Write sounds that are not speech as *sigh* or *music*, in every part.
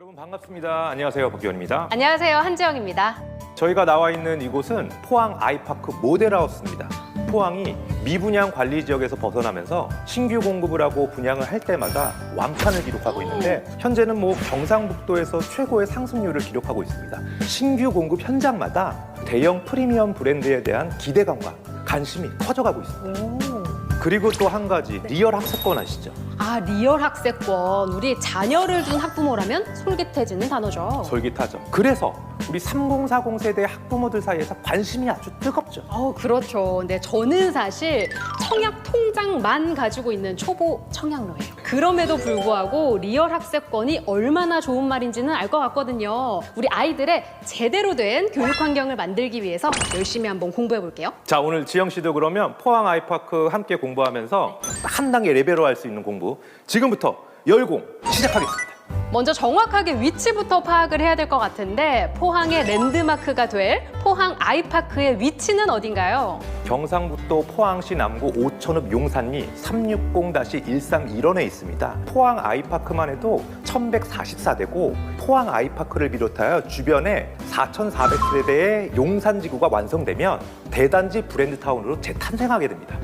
여러분 반갑습니다. 안녕하세요. 박기원입니다. 안녕하세요. 한지영입니다. 저희가 나와 있는 이곳은 포항 아이파크 모델하우스입니다. 포항이 미분양 관리 지역에서 벗어나면서 신규 공급을 하고 분양을 할 때마다 완판을 기록하고 있는데 현재는 뭐 경상북도에서 최고의 상승률을 기록하고 있습니다. 신규 공급 현장마다 대형 프리미엄 브랜드에 대한 기대감과 관심이 커져가고 있습니다. 오. 그리고 또 한 가지 리얼 학습권 아시죠? 아, 리얼 학세권. 우리 자녀를 둔 학부모라면 솔깃해지는 단어죠. 솔깃하죠. 그래서 우리 3040 세대 학부모들 사이에서 관심이 아주 뜨겁죠. 어, 그렇죠. 근데 저는 사실 청약 통장만 가지고 있는 초보 청약러예요. 그럼에도 불구하고 리얼 학세권이 얼마나 좋은 말인지는 알 것 같거든요. 우리 아이들의 제대로 된 교육 환경을 만들기 위해서 열심히 한번 공부해 볼게요. 자 오늘 지영 씨도 그러면 포항 아이파크 함께 공 부하면서 한 단계 레벨로 할수 있는 공부 지금부터 열공 시작하겠습니다. 먼저 정확하게 위치부터 파악을 해야 될 것 같은데 포항의 랜드마크가 될 포항 아이파크의 위치는 어딘가요? 경상북도 포항시 남구 오천읍 용산리 360-131원에 있습니다. 포항 아이파크만 해도 1144대고 포항 아이파크를 비롯하여 주변에 4,400세대의 용산지구가 완성되면 대단지 브랜드타운으로 재탄생하게 됩니다.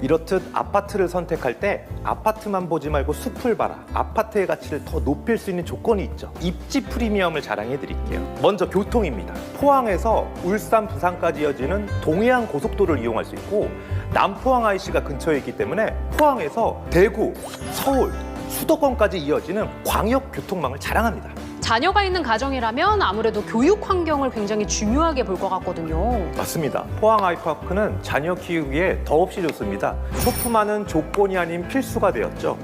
이렇듯 아파트를 선택할 때 아파트만 보지 말고 숲을 봐라. 아파트의 가치를 더 높일 수 있는 조건이 있죠. 입지 프리미엄을 자랑해 드릴게요. 먼저 교통입니다. 포항에서 울산, 부산까지 이어지는 동해안 고속도로를 이용할 수 있고 남포항 IC가 근처에 있기 때문에 포항에서 대구, 서울, 수도권까지 이어지는 광역 교통망을 자랑합니다. 자녀가 있는 가정이라면 아무래도 교육 환경을 굉장히 중요하게 볼 것 같거든요. 맞습니다. 포항 아이파크는 자녀 키우기에 더없이 좋습니다. 소품하는 조건이 아닌 필수가 되었죠.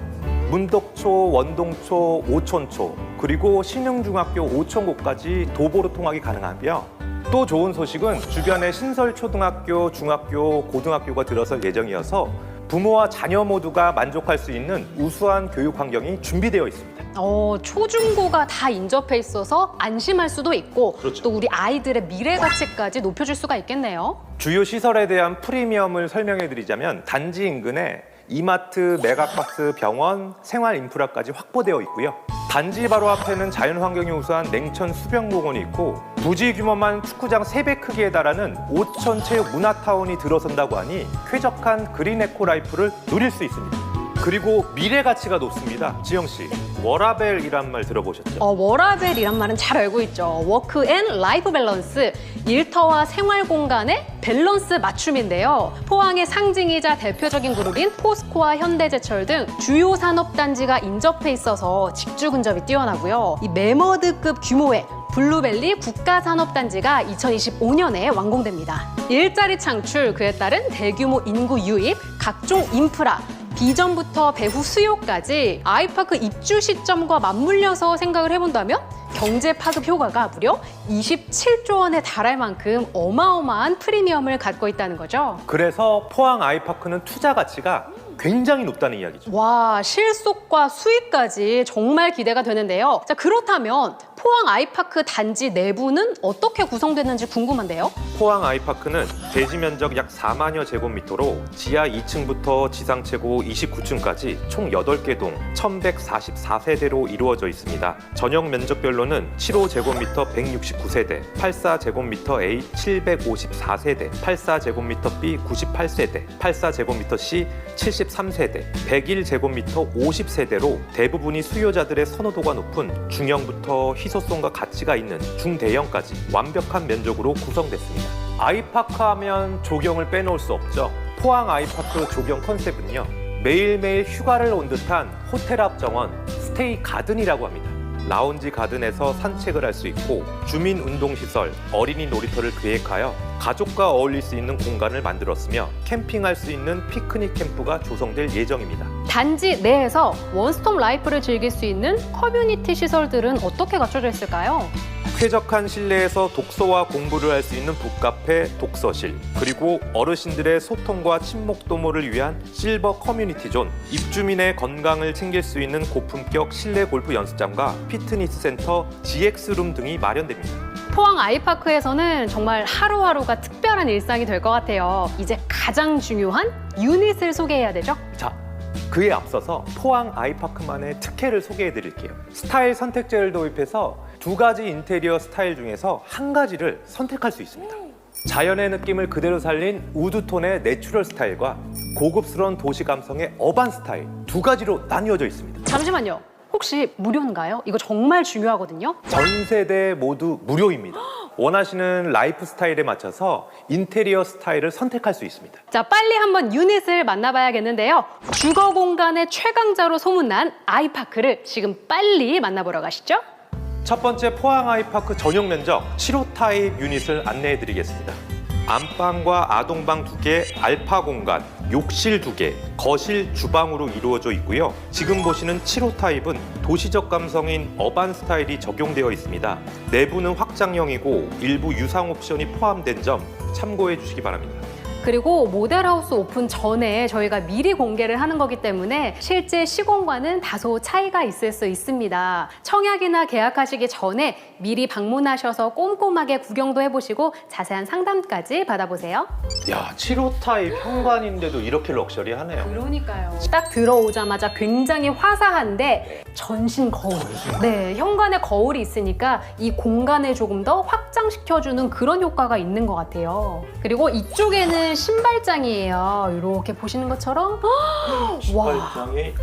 문덕초, 원동초, 오촌초, 그리고 신흥중학교 오천고까지 도보로 통학이 가능하며 또 좋은 소식은 주변에 신설 초등학교, 중학교, 고등학교가 들어설 예정이어서 부모와 자녀 모두가 만족할 수 있는 우수한 교육 환경이 준비되어 있습니다. 어, 초중고가 다 인접해 있어서 안심할 수도 있고 그렇죠. 또 우리 아이들의 미래 가치까지 높여줄 수가 있겠네요. 주요 시설에 대한 프리미엄을 설명해 드리자면 단지 인근에 이마트, 메가박스, 병원, 생활 인프라까지 확보되어 있고요. 단지 바로 앞에는 자연 환경이 우수한 냉천 수변공원이 있고 부지 규모만 축구장 세 배 크기에 달하는 오천 체육 문화타운이 들어선다고 하니 쾌적한 그린 에코 라이프를 누릴 수 있습니다. 그리고 미래 가치가 높습니다. 지영 씨, 워라벨이란 말 들어보셨죠? 어, 워라벨이란 말은 잘 알고 있죠. 워크 앤 라이프 밸런스. 일터와 생활 공간의 밸런스 맞춤인데요. 포항의 상징이자 대표적인 그룹인 포스코와 현대제철 등 주요 산업단지가 인접해 있어서 직주 근접이 뛰어나고요. 이 메머드급 규모의 블루벨리 국가산업단지가 2025년에 완공됩니다. 일자리 창출, 그에 따른 대규모 인구 유입, 각종 인프라, 비전부터 배후 수요까지 아이파크 입주 시점과 맞물려서 생각을 해본다면 경제 파급 효과가 무려 27조 원에 달할 만큼 어마어마한 프리미엄을 갖고 있다는 거죠. 그래서 포항 아이파크는 투자 가치가 굉장히 높다는 이야기죠. 와, 실속과 수익까지 정말 기대가 되는데요. 자, 그렇다면 포항 아이파크 단지 내부는 어떻게 구성되는지 궁금한데요. 포항 아이파크는 대지 면적 약 4만여 제곱미터로 지하 2층부터 지상 최고 29층까지 총 8개 동 1144세대로 이루어져 있습니다. 전용 면적별로는 7호 제곱미터 169세대, 84 제곱미터 A 754세대, 84 제곱미터 B 98세대, 84 제곱미터 C 73세대, 101 제곱미터 50세대로 대부분이 수요자들의 선호도가 높은 중형부터 희소 성과 가치가 있는 중대형까지 완벽한 면적으로 구성됐습니다. 아이파크 하면 조경을 빼놓을 수 없죠. 포항 아이파크 조경 컨셉은요. 매일매일 휴가를 온 듯한 호텔 앞 정원 스테이 가든이라고 합니다. 라운지 가든에서 산책을 할 수 있고 주민 운동 시설, 어린이 놀이터를 계획하여 가족과 어울릴 수 있는 공간을 만들었으며 캠핑할 수 있는 피크닉 캠프가 조성될 예정입니다. 단지 내에서 원스톱 라이프를 즐길 수 있는 커뮤니티 시설들은 어떻게 갖춰져 있을까요? 쾌적한 실내에서 독서와 공부를 할 수 있는 북카페, 독서실, 그리고 어르신들의 소통과 친목 도모를 위한 실버 커뮤니티 존, 입주민의 건강을 챙길 수 있는 고품격 실내 골프 연습장과 피트니스 센터, GX룸 등이 마련됩니다. 포항 아이파크에서는 정말 하루하루가 특별한 일상이 될 것 같아요. 이제 가장 중요한 유닛을 소개해야 되죠. 자, 그에 앞서서 포항 아이파크만의 특혜를 소개해 드릴게요. 스타일 선택제를 도입해서 두 가지 인테리어 스타일 중에서 한 가지를 선택할 수 있습니다. 자연의 느낌을 그대로 살린 우드톤의 내추럴 스타일과 고급스러운 도시 감성의 어반 스타일 두 가지로 나뉘어져 있습니다. 잠시만요. 혹시 무료인가요? 이거 정말 중요하거든요. 전 세대 모두 무료입니다. 원하시는 라이프 스타일에 맞춰서 인테리어 스타일을 선택할 수 있습니다. 자, 빨리 한번 유닛을 만나봐야겠는데요. 주거 공간의 최강자로 소문난 아이파크를 지금 빨리 만나보러 가시죠. 첫 번째 포항 아이파크 전용 면적 7호 타입 유닛을 안내해 드리겠습니다. 안방과 아동방 두 개, 알파 공간, 욕실 두 개, 거실, 주방으로 이루어져 있고요. 지금 보시는 7호 타입은 도시적 감성인 어반 스타일이 적용되어 있습니다. 내부는 확장형이고 일부 유상 옵션이 포함된 점 참고해 주시기 바랍니다. 그리고 모델하우스 오픈 전에 저희가 미리 공개를 하는 거기 때문에 실제 시공과는 다소 차이가 있을 수 있습니다. 청약이나 계약하시기 전에 미리 방문하셔서 꼼꼼하게 구경도 해보시고 자세한 상담까지 받아보세요. 야, 7호 타입 현관인데도 이렇게 럭셔리하네요. 그러니까요. 딱 들어오자마자 굉장히 화사한데 전신 거울. 네, 현관에 거울이 있으니까 이 공간을 조금 더 확장시켜주는 그런 효과가 있는 것 같아요. 그리고 이쪽에는 신발장이에요. 이렇게 보시는 것처럼 *gasps*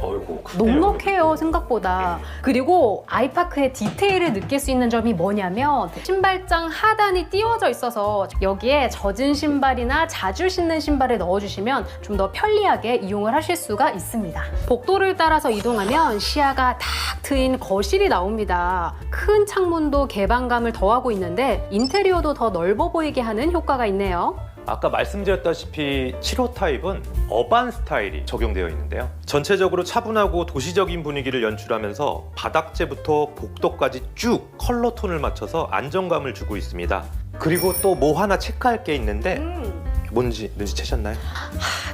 어이구 크네요. 넉넉해요 생각보다 그리고 아이파크의 디테일을 느낄 수 있는 점이 뭐냐면 신발장 하단이 띄워져 있어서 여기에 젖은 신발이나 자주 신는 신발을 넣어주시면 좀 더 편리하게 이용을 하실 수가 있습니다 복도를 따라서 이동하면 시야가 탁 트인 거실이 나옵니다 큰 창문도 개방감을 더하고 있는데 인테리어도 더 넓어 보이게 하는 효과가 있네요 아까 말씀드렸다시피 7호 타입은 어반 스타일이 적용되어 있는데요. 전체적으로 차분하고 도시적인 분위기를 연출하면서 바닥재부터 복도까지 쭉 컬러 톤을 맞춰서 안정감을 주고 있습니다. 그리고 또 뭐 하나 체크할 게 있는데 음. 뭔지 눈치채셨나요?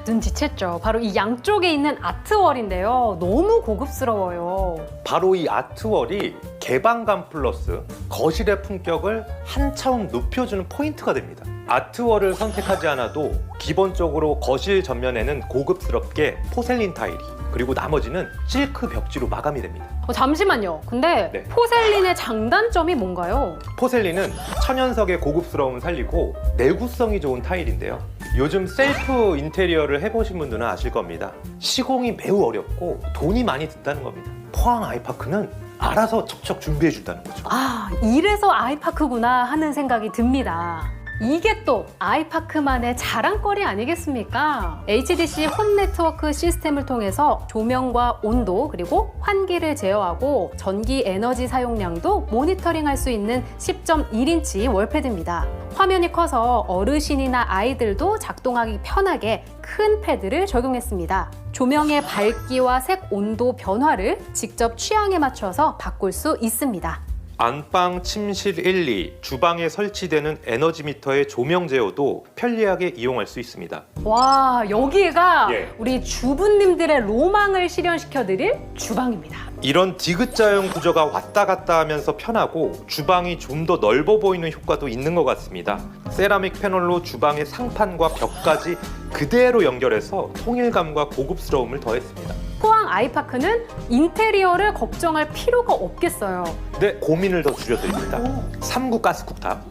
눈치챘죠. 바로 이 양쪽에 있는 아트월인데요. 너무 고급스러워요. 바로 이 아트월이 개방감 플러스 거실의 품격을 한 차원 높여주는 포인트가 됩니다. 아트월을 선택하지 않아도 기본적으로 거실 전면에는 고급스럽게 포셀린 타일이 그리고 나머지는 실크 벽지로 마감이 됩니다. 어, 잠시만요. 근데 네. 포셀린의 장단점이 뭔가요? 포셀린은 천연석의 고급스러움을 살리고 내구성이 좋은 타일인데요. 요즘 셀프 인테리어를 해보신 분들은 아실 겁니다. 시공이 매우 어렵고 돈이 많이 든다는 겁니다. 포항 아이파크는 알아서 척척 준비해 준다는 거죠. 아, 이래서 아이파크구나 하는 생각이 듭니다. 이게 또 아이파크만의 자랑거리 아니겠습니까? HDC 홈 네트워크 시스템을 통해서 조명과 온도 그리고 환기를 제어하고 전기 에너지 사용량도 모니터링할 수 있는 10.1인치 월패드입니다. 화면이 커서 어르신이나 아이들도 작동하기 편하게 큰 패드를 적용했습니다. 조명의 밝기와 색 온도 변화를 직접 취향에 맞춰서 바꿀 수 있습니다. 안방, 침실 1, 2, 주방에 설치되는 에너지 미터의 조명 제어도 편리하게 이용할 수 있습니다. 와 여기가 예. 우리 주부님들의 로망을 실현시켜드릴 주방입니다. 이런 디귿자형 구조가 왔다 갔다 하면서 편하고 주방이 좀 더 넓어 보이는 효과도 있는 것 같습니다. 세라믹 패널로 주방의 상판과 벽까지 그대로 연결해서 통일감과 고급스러움을 더했습니다. 포항 아이파크는 인테리어를 걱정할 필요가 없겠어요. 네, 고민을 더 줄여드립니다. 3구 가스쿡탑,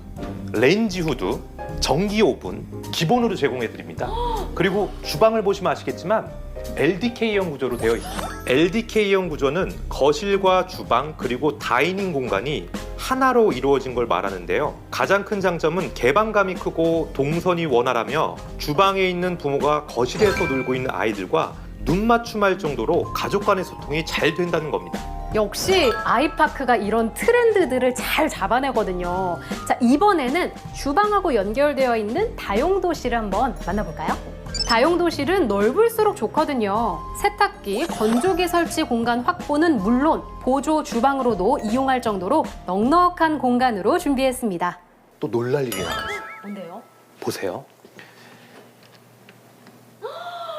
레인지 후드, 전기 오븐 기본으로 제공해 드립니다. 그리고 주방을 보시면 아시겠지만 LDK형 구조로 되어 있습니다. LDK형 구조는 거실과 주방 그리고 다이닝 공간이 하나로 이루어진 걸 말하는데요. 가장 큰 장점은 개방감이 크고 동선이 원활하며 주방에 있는 부모가 거실에서 놀고 있는 아이들과 눈 맞춤할 정도로 가족 간의 소통이 잘 된다는 겁니다. 역시 아이파크가 이런 트렌드들을 잘 잡아내거든요. 자, 이번에는 주방하고 연결되어 있는 다용도실을 한번 만나볼까요? 다용도실은 넓을수록 좋거든요. 세탁기, 건조기 설치 공간 확보는 물론 보조 주방으로도 이용할 정도로 넉넉한 공간으로 준비했습니다. 또 놀랄 일이 나왔어요. 뭔데요? 보세요.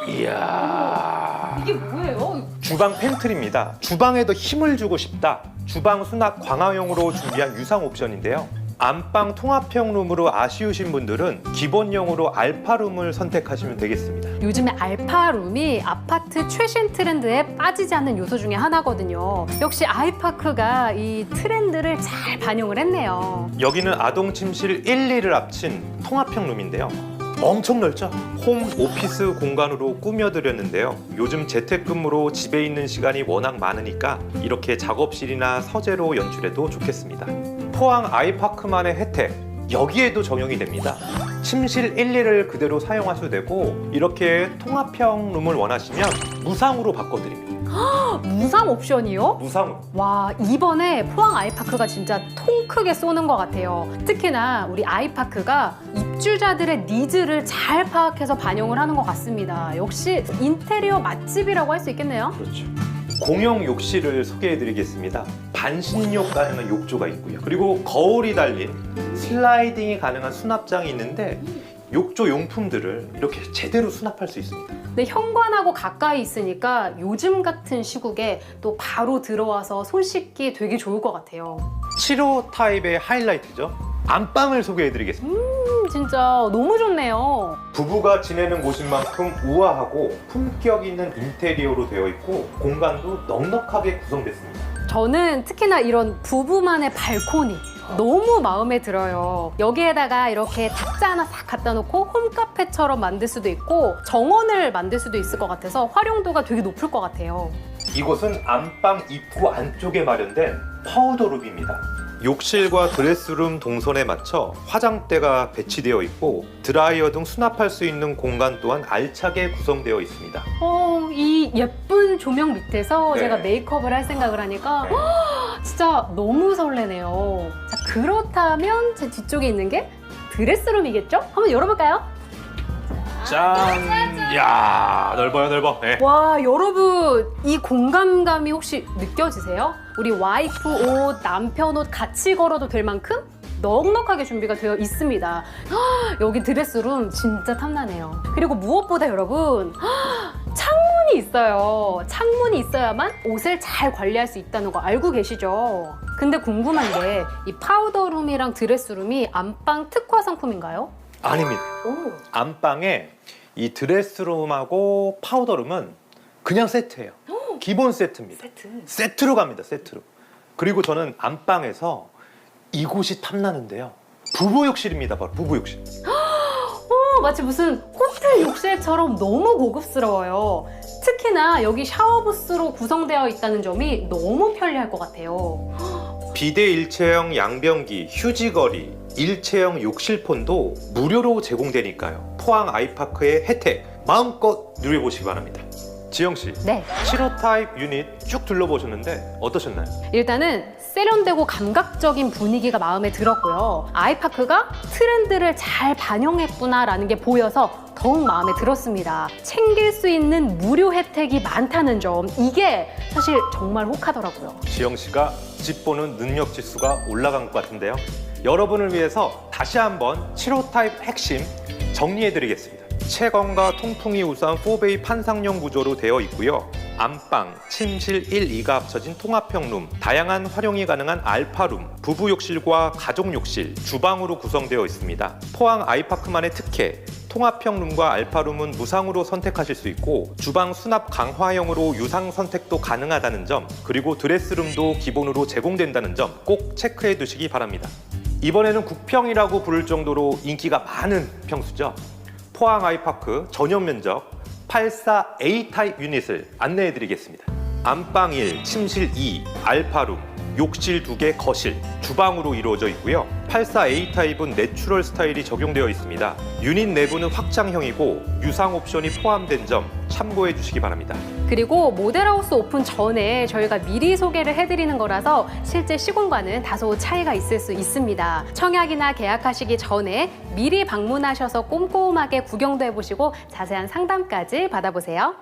이야. 이게 뭐예요? 주방 팬트리입니다. 주방에 더 힘을 주고 싶다. 주방 수납 광화형으로 준비한 유상 옵션인데요. 안방 통합형 룸으로 아쉬우신 분들은 기본형으로 알파룸을 선택하시면 되겠습니다. 요즘에 알파룸이 아파트 최신 트렌드에 빠지지 않는 요소 중에 하나거든요. 역시 아이파크가 이 트렌드를 잘 반영을 했네요. 여기는 아동 침실 1, 2를 합친 통합형 룸인데요. 엄청 넓죠? 홈 오피스 공간으로 꾸며드렸는데요. 요즘 재택근무로 집에 있는 시간이 워낙 많으니까 이렇게 작업실이나 서재로 연출해도 좋겠습니다. 포항 아이파크만의 혜택 여기에도 적용이 됩니다. 침실 1, 2를 그대로 사용하셔도 되고 이렇게 통합형 룸을 원하시면 무상으로 바꿔드립니다. 무상 옵션이요? 무상으로. 와 이번에 포항 아이파크가 진짜 통 크게 쏘는 것 같아요. 특히나 우리 아이파크가 입주자들의 니즈를 잘 파악해서 반영을 하는 것 같습니다. 역시 인테리어 맛집이라고 할 수 있겠네요. 그렇죠. 공용 욕실을 소개해드리겠습니다. 반신욕 가능한 욕조가 있고요. 그리고 거울이 달린 슬라이딩이 가능한 수납장이 있는데 욕조 용품들을 이렇게 제대로 수납할 수 있습니다. 근데 현관하고 가까이 있으니까 요즘 같은 시국에 또 바로 들어와서 손 씻기 되게 좋을 것 같아요. 7호 타입의 하이라이트죠. 안방을 소개해드리겠습니다. 음, 진짜 너무 좋네요. 부부가 지내는 곳인 만큼 우아하고 품격 있는 인테리어로 되어 있고 공간도 넉넉하게 구성됐습니다. 저는 특히나 이런 부부만의 발코니 너무 마음에 들어요. 여기에다가 이렇게 탁자 하나 싹 갖다 놓고 홈카페처럼 만들 수도 있고 정원을 만들 수도 있을 것 같아서 활용도가 되게 높을 것 같아요. 이곳은 안방 입구 안쪽에 마련된 파우더룸입니다. 욕실과 드레스룸 동선에 맞춰 화장대가 배치되어 있고 드라이어 등 수납할 수 있는 공간 또한 알차게 구성되어 있습니다. 어, 이 예쁜 조명 밑에서 네. 제가 메이크업을 할 생각을 하니까 네. 진짜 너무 설레네요. 자, 그렇다면 제 뒤쪽에 있는 게 드레스룸이겠죠? 한번 열어볼까요? 짠! 야 넓어요 넓어. 네. 와 여러분 이 공간감이 혹시 느껴지세요? 우리 와이프 옷, 남편 옷 같이 걸어도 될 만큼 넉넉하게 준비가 되어 있습니다. 헉, 여기 드레스룸 진짜 탐나네요. 그리고 무엇보다 여러분 헉, 창문이 있어요. 창문이 있어야만 옷을 잘 관리할 수 있다는 거 알고 계시죠? 근데 궁금한 게 이 파우더룸이랑 드레스룸이 안방 특화 상품인가요? 아닙니다. 오. 안방에 이 드레스룸하고 파우더룸은 그냥 세트예요. 기본 세트입니다. 세트. 세트로 갑니다. 세트로. 그리고 저는 안방에서 이곳이 탐나는데요. 부부 욕실입니다. 바로 부부 욕실. *gasps* 어, 마치 무슨 호텔 욕실처럼 너무 고급스러워요. 특히나 여기 샤워부스로 구성되어 있다는 점이 너무 편리할 것 같아요. *gasps* 비대 일체형 양변기, 휴지거리, 일체형 욕실폰도 무료로 제공되니까요. 포항 아이파크의 혜택 마음껏 누려보시기 바랍니다. 지영 씨, 네. 7호 타입 유닛 쭉 둘러보셨는데 어떠셨나요? 일단은 세련되고 감각적인 분위기가 마음에 들었고요. 아이파크가 트렌드를 잘 반영했구나라는 게 보여서 더욱 마음에 들었습니다. 챙길 수 있는 무료 혜택이 많다는 점, 이게 사실 정말 혹하더라고요. 지영 씨가 집 보는 능력 지수가 올라간 것 같은데요. 여러분을 위해서 다시 한번 7호 타입 핵심 정리해 드리겠습니다. 채광과 통풍이 우수한 4베이 판상형 구조로 되어 있고요. 안방, 침실 1, 2가 합쳐진 통합형 룸, 다양한 활용이 가능한 알파룸, 부부 욕실과 가족 욕실, 주방으로 구성되어 있습니다. 포항 아이파크만의 특혜, 통합형 룸과 알파룸은 무상으로 선택하실 수 있고 주방 수납 강화형으로 유상 선택도 가능하다는 점 그리고 드레스룸도 기본으로 제공된다는 점 꼭 체크해 두시기 바랍니다. 이번에는 국평이라고 부를 정도로 인기가 많은 평수죠. 포항 아이파크 전용 면적 84A 타입 유닛을 안내해 드리겠습니다. 안방 1, 침실 2, 알파룸, 욕실 2개, 거실, 주방으로 이루어져 있고요. 84A 타입은 내추럴 스타일이 적용되어 있습니다. 유닛 내부는 확장형이고 유상 옵션이 포함된 점 참고해 주시기 바랍니다. 그리고 모델하우스 오픈 전에 저희가 미리 소개를 해드리는 거라서 실제 시공과는 다소 차이가 있을 수 있습니다. 청약이나 계약하시기 전에 미리 방문하셔서 꼼꼼하게 구경도 해보시고 자세한 상담까지 받아보세요.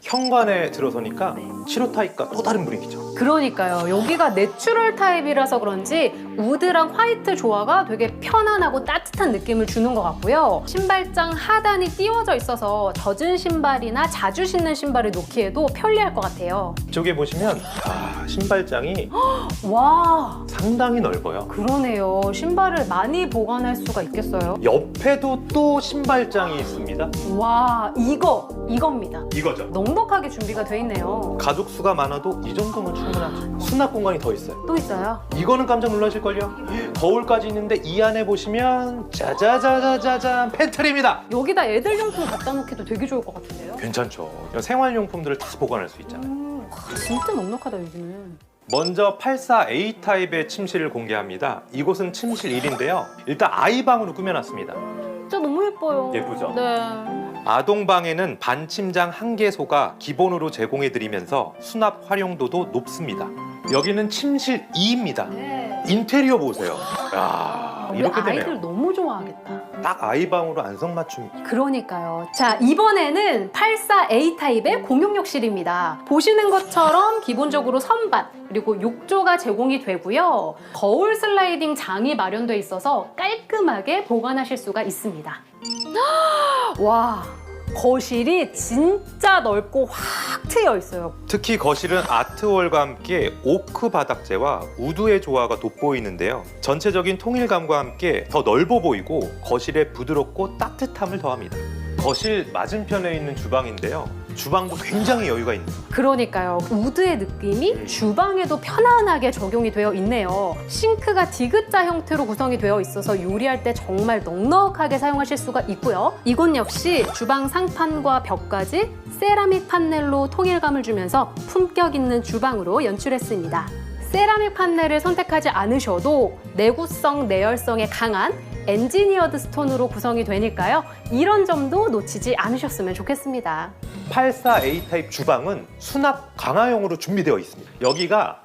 현관에 들어서니까 네. 7호 타입과 또 다른 분위기죠. 그러니까요. 여기가 내추럴 타입이라서 그런지 우드랑 화이트 조화가 되게 편안하고 따뜻한 느낌을 주는 것 같고요. 신발장 하단이 띄워져 있어서 젖은 신발이나 자주 신는 신발을 놓기에도 편리할 것 같아요. 이쪽에 보시면 아, 신발장이 *gasps* 와, 상당히 넓어요. 그러네요. 신발을 많이 보관할 수가 있겠어요. 옆에도 또 신발장이 있습니다. 와, 이거, 이겁니다. 이거죠. 넉넉하게 준비가 돼 있네요. 가족 수가 많아도 이 정도면 충분하죠. 수납 공간이 더 있어요. 또 있어요. 이거는 깜짝 놀라실 걸요? 거울까지 있는데 이 안에 보시면 짜자자자자잔 팬트리입니다. 여기다 애들 용품 갖다 놓기도 되게 좋을 것 같은데요. 괜찮죠. 생활용품들을 다 보관할 수 있잖아요. 음, 와, 진짜 넉넉하다 여기는. 먼저 84A 타입의 침실을 공개합니다. 이곳은 침실 1인데요. 일단 아이방으로 꾸며놨습니다. 진짜 너무 예뻐요. 예쁘죠? 네. 아동방에는 반침장 한 개 소가 기본으로 제공해드리면서 수납 활용도도 높습니다. 여기는 침실 2입니다. 네. 인테리어 보세요. 야 우리 이렇게 아이들 되네요. 너무 좋아하겠다. 딱 아이방으로 안성맞춤. 그러니까요. 자, 이번에는 84A 타입의 공용 욕실입니다. 보시는 것처럼 기본적으로 선반, 그리고 욕조가 제공이 되고요. 거울 슬라이딩 장이 마련돼 있어서 깔끔하게 보관하실 수가 있습니다. *gasps* 와, 거실이 진짜 넓고 확 트여 있어요. 특히 거실은 아트월과 함께 오크 바닥재와 우드의 조화가 돋보이는데요. 전체적인 통일감과 함께 더 넓어 보이고 거실에 부드럽고 따뜻함을 더합니다. 거실 맞은편에 있는 주방인데요. 주방도 굉장히 여유가 있는. 그러니까요. 우드의 느낌이 주방에도 편안하게 적용이 되어 있네요. 싱크가 디귿자 형태로 구성이 되어 있어서 요리할 때 정말 넉넉하게 사용하실 수가 있고요. 이곳 역시 주방 상판과 벽까지 세라믹 판넬로 통일감을 주면서 품격 있는 주방으로 연출했습니다. 세라믹 판넬을 선택하지 않으셔도 내구성, 내열성에 강한 엔지니어드 스톤으로 구성이 되니까요. 이런 점도 놓치지 않으셨으면 좋겠습니다. 84A 타입 주방은 수납 강화형으로 준비되어 있습니다. 여기가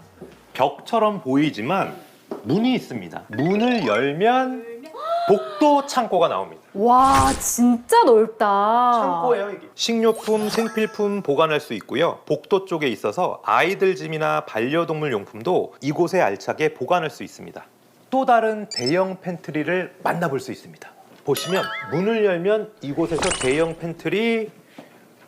벽처럼 보이지만 문이 있습니다. 문을 열면 복도 창고가 나옵니다. 와, 진짜 넓다. 창고예요 이게. 식료품, 생필품 보관할 수 있고요. 복도 쪽에 있어서 아이들 짐이나 반려동물 용품도 이곳에 알차게 보관할 수 있습니다. 또 다른 대형 팬트리를 만나볼 수 있습니다. 보시면 문을 열면 이곳에서 대형 팬트리,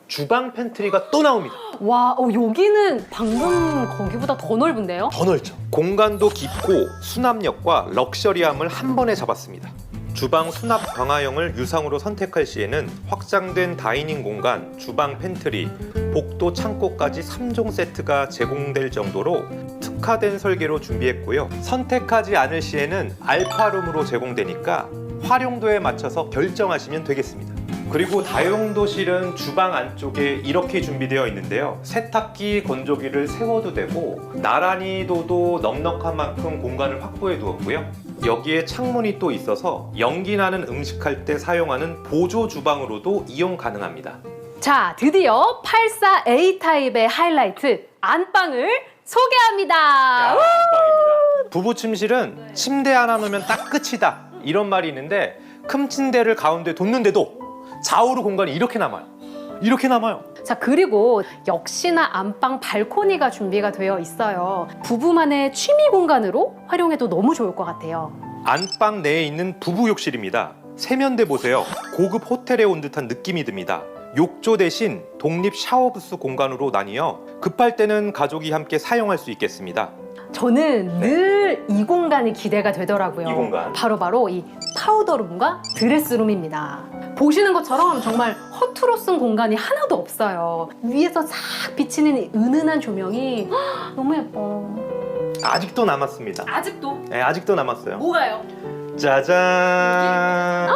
주방 팬트리가 또 나옵니다. 와, 어, 여기는 방금 거기보다 더 넓은데요? 더 넓죠. 공간도 깊고 수납력과 럭셔리함을 한 번에 잡았습니다. 주방 수납 강화형을 유상으로 선택할 시에는 확장된 다이닝 공간, 주방 팬트리, 복도 창고까지 3종 세트가 제공될 정도로 특화된 설계로 준비했고요. 선택하지 않을 시에는 알파룸으로 제공되니까 활용도에 맞춰서 결정하시면 되겠습니다. 그리고 다용도실은 주방 안쪽에 이렇게 준비되어 있는데요. 세탁기, 건조기를 세워도 되고 나란히도도 넉넉한 만큼 공간을 확보해 두었고요. 여기에 창문이 또 있어서 연기 나는 음식할 때 사용하는 보조 주방으로도 이용 가능합니다. 자, 드디어 84A 타입의 하이라이트 안방을 소개합니다. 우! 안방입니다. 부부 침실은 침대 하나 놓으면 딱 끝이다. 이런 말이 있는데 큰 침대를 가운데 뒀는데도 좌우로 공간이 이렇게 남아요. 이렇게 남아요. 자, 그리고 역시나 안방 발코니가 준비가 되어 있어요. 부부만의 취미 공간으로 활용해도 너무 좋을 것 같아요. 안방 내에 있는 부부 욕실입니다. 세면대 보세요. 고급 호텔에 온 듯한 느낌이 듭니다. 욕조 대신 독립 샤워 부스 공간으로 나뉘어 급할 때는 가족이 함께 사용할 수 있겠습니다. 저는 늘 이 공간이 기대가 되더라고요. 이 공간? 바로 바로 이 파우더룸과 드레스룸입니다. 보시는 것처럼 정말 허투루 쓴 공간이 하나도 없어요. 위에서 싹 비치는 이 은은한 조명이 헉, *gasps* 너무 예뻐. 아직도 남았습니다. 아직도 네, 아직도 남았어요. 뭐가요? 짜잔!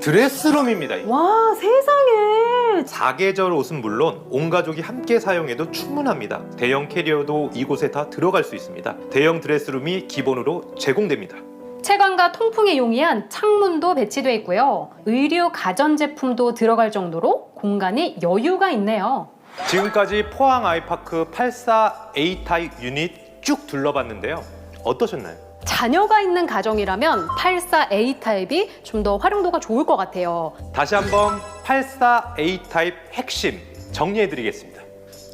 드레스룸입니다. 와 세상에 사계절 옷은 물론 온 가족이 함께 사용해도 충분합니다. 대형 캐리어도 이곳에 다 들어갈 수 있습니다. 대형 드레스룸이 기본으로 제공됩니다. 채광과 통풍에 용이한 창문도 배치되어 있고요. 의류 가전 제품도 들어갈 정도로 공간이 여유가 있네요. 지금까지 포항 아이파크 84A 타입 유닛 쭉 둘러봤는데요. 어떠셨나요? 자녀가 있는 가정이라면 84A 타입이 좀 더 활용도가 좋을 것 같아요. 다시 한번 84A 타입 핵심 정리해 드리겠습니다.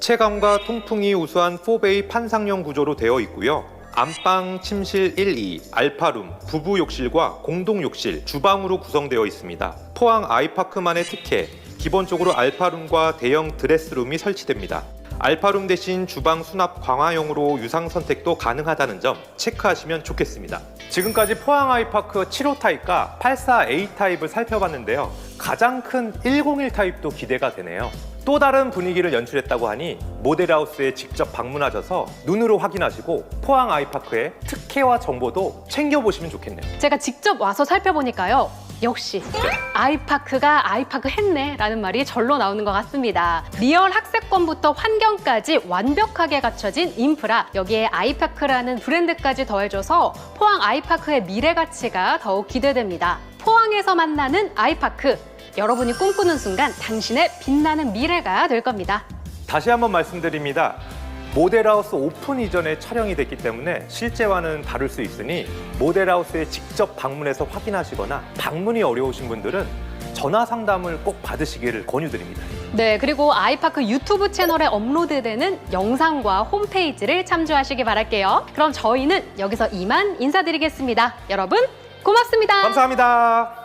체감과 통풍이 우수한 4베이 판상형 구조로 되어 있고요. 안방, 침실 1, 2, 알파룸, 부부 욕실과 공동 욕실, 주방으로 구성되어 있습니다. 포항 아이파크만의 특혜, 기본적으로 알파룸과 대형 드레스룸이 설치됩니다. 알파룸 대신 주방 수납 강화용으로 유상 선택도 가능하다는 점 체크하시면 좋겠습니다. 지금까지 포항 아이파크 7호 타입과 84A 타입을 살펴봤는데요. 가장 큰 101 타입도 기대가 되네요. 또 다른 분위기를 연출했다고 하니 모델하우스에 직접 방문하셔서 눈으로 확인하시고 포항 아이파크의 특혜와 정보도 챙겨보시면 좋겠네요. 제가 직접 와서 살펴보니까요. 역시 아이파크가 아이파크 했네 라는 말이 절로 나오는 것 같습니다. 리얼 학세권부터 환경까지 완벽하게 갖춰진 인프라 여기에 아이파크라는 브랜드까지 더해줘서 포항 아이파크의 미래 가치가 더욱 기대됩니다. 포항에서 만나는 아이파크 여러분이 꿈꾸는 순간 당신의 빛나는 미래가 될 겁니다. 다시 한번 말씀드립니다. 모델하우스 오픈 이전에 촬영이 됐기 때문에 실제와는 다를 수 있으니 모델하우스에 직접 방문해서 확인하시거나 방문이 어려우신 분들은 전화 상담을 꼭 받으시기를 권유드립니다. 네, 그리고 아이파크 유튜브 채널에 업로드되는 영상과 홈페이지를 참조하시기 바랄게요. 그럼 저희는 여기서 이만 인사드리겠습니다. 여러분, 고맙습니다. 감사합니다.